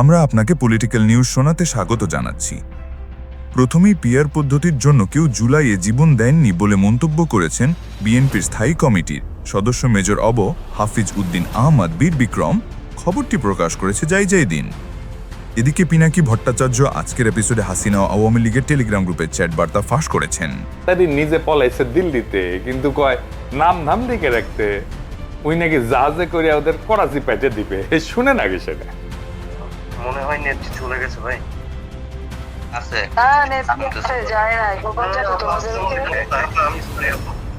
আমরা আপনাকে political news শোনাতে স্বাগত জানাচ্ছি। প্রথমেই পিয়ার পদ্ধতির জন্য কেউ জুলাইয়ে জীবন দেননি বলে মন্তব্য করেছেন বিএনপির স্থায়ী কমিটির সদস্য মেজর অব হাফিজ উদ্দিন আহমদ বীর বিক্রম। খবরটি প্রকাশ করেছে যাই যাই দিন। এদিকে পিনাকি ভট্টাচার্য আজকের এপিসোডে হাসিনা আওয়ামী লীগের টেলিগ্রাম গ্রুপের চ্যাট বার্তা ফাঁস করেছেন। তাদের নিজে পলাইছে দিল্লিতে, কিন্তু কয়, নাম ধাম লিখে রাখতে। ওই নাকি জাহাজে করিয়া ওদের করাচি পেটে দিবে। শুনে নাকি সেটা মনে হয় নেট চলে গেছে ভাই। আছে। হ্যাঁ নেট যায় না গোপালটা তো তোমাদেরকে আমি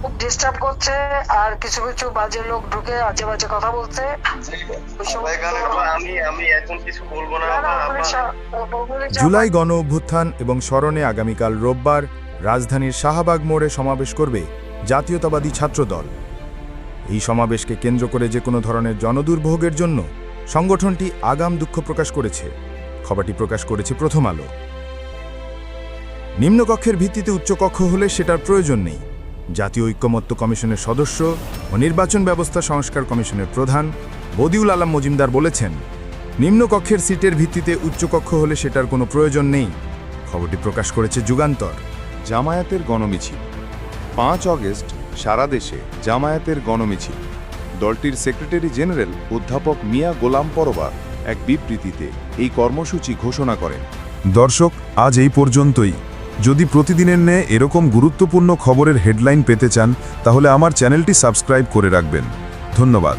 খুব ডিস্টার্ব করছে আর কিছু কিছু বাজে লোক ঢুকে আজে বাজে কথা বলছে। জুলাই গণ অভ্যুত্থান এবং স্মরণে আগামীকাল রোববার রাজধানীর শাহবাগ মোড়ে সমাবেশ করবে জাতীয়তাবাদী ছাত্রদল। এই সমাবেশকে কেন্দ্র করে যে কোনো ধরনের জনদুর্ভোগের জন্য সংগঠনটি আগাম দুঃখ প্রকাশ করেছে। খবরটি প্রকাশ করেছে প্রথম আলো। নিম্নকক্ষের ভিত্তিতে উচ্চকক্ষ হলে সেটার প্রয়োজন নেই। জাতীয় ঐক্যমত্য কমিশনের সদস্য ও নির্বাচন ব্যবস্থা সংস্কার কমিশনের প্রধান বদিউল আলম মজিমদার বলেছেন, নিম্নকক্ষের সিটের ভিত্তিতে উচ্চকক্ষ হলে সেটার কোনো প্রয়োজন নেই। খবরটি প্রকাশ করেছে যুগান্তর। জামায়াতের গণমিছিল। পাঁচ অগস্ট সারা দেশে জামায়াতের গণমিছিল। দলটির সেক্রেটারি জেনারেল অধ্যাপক মিয়া গোলাম পরবা এক বিবৃতিতে এই কর্মসূচি ঘোষণা করেন। দর্শক, আজ এই পর্যন্তই। যদি প্রতিদিনের ন্যায় এরকম গুরুত্বপূর্ণ খবরের হেডলাইন পেতে চান, তাহলে আমার চ্যানেলটি সাবস্ক্রাইব করে রাখবেন। ধন্যবাদ।